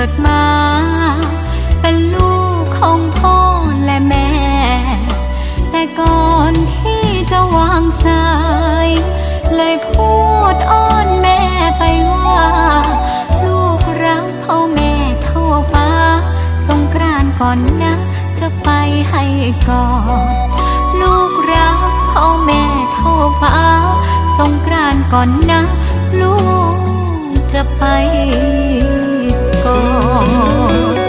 กิดมา เป็นลูกของพ่อและแม่ แต่ก่อนที่จะวางสาย เลยพูดอ้อนแม่ไปว่า ลูกรักพ่อแม่ทั่วฟ้า สงกรานต์ก่อนนะ จะไปให้กอดลูกรักพ่อแม่ทั่วฟ้า สงกรานต์ก่อนนะ ลูกจะไป ก่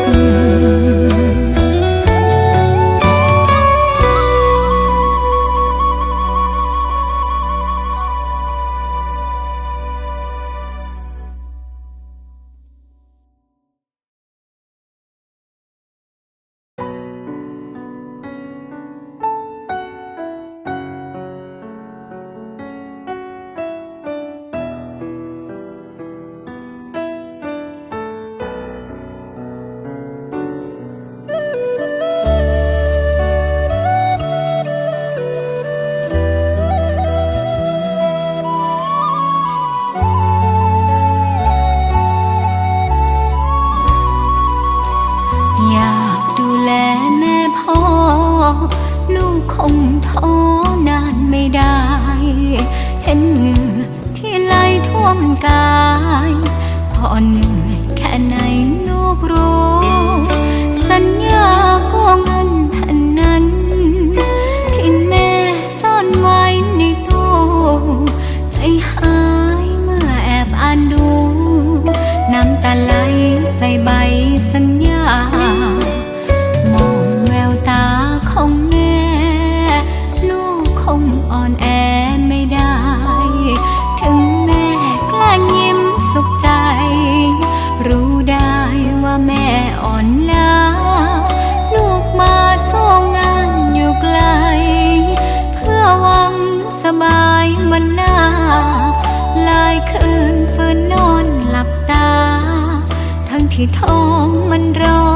ที่ท้องมันร้อ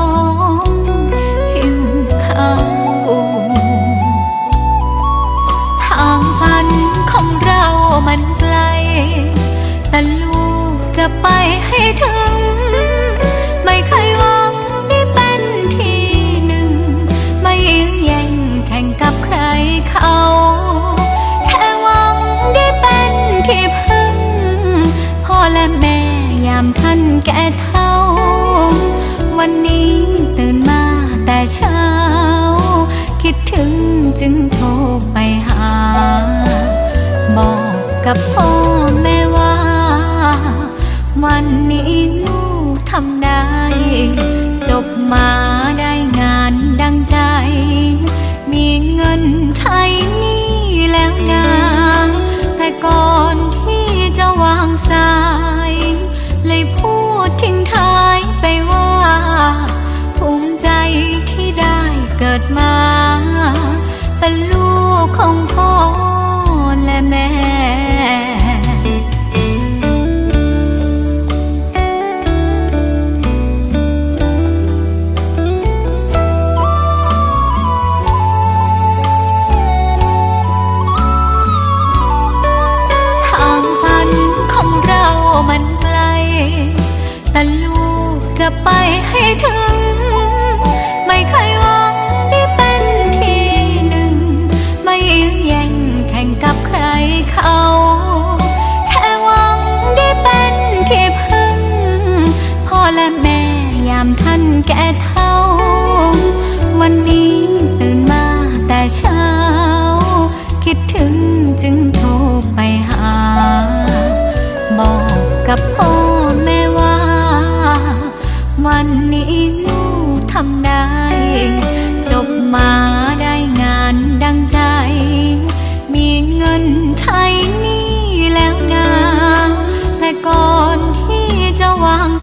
งหิวข้าวทางฝันของเรามันไกล แต่ลูกจะไปให้ถึง ไม่เคยหวังได้เป็นที่หนึ่ง ไม่แย่งแข่งกับใครเขาแค่หวังได้เป็นที่พึ่งพ่อและแม่ยามท่านแก่ท่า วันนี้ตื่นมาแต่เช้า คิดถึงจึงโทรไปหา บอกกับพ่อแม่ว่า วันนี้ลูกทำได้ จบมาได้งานดังใจ มีเงินใช้นี้แล้วนะแต่ก่อน ของพ่อและแม่ทางฝันของเรามันไกลแต่ลูกจะไปให้ถึง กับพ่อแม่ว่า วันนี้ลูกทำได้ จบมา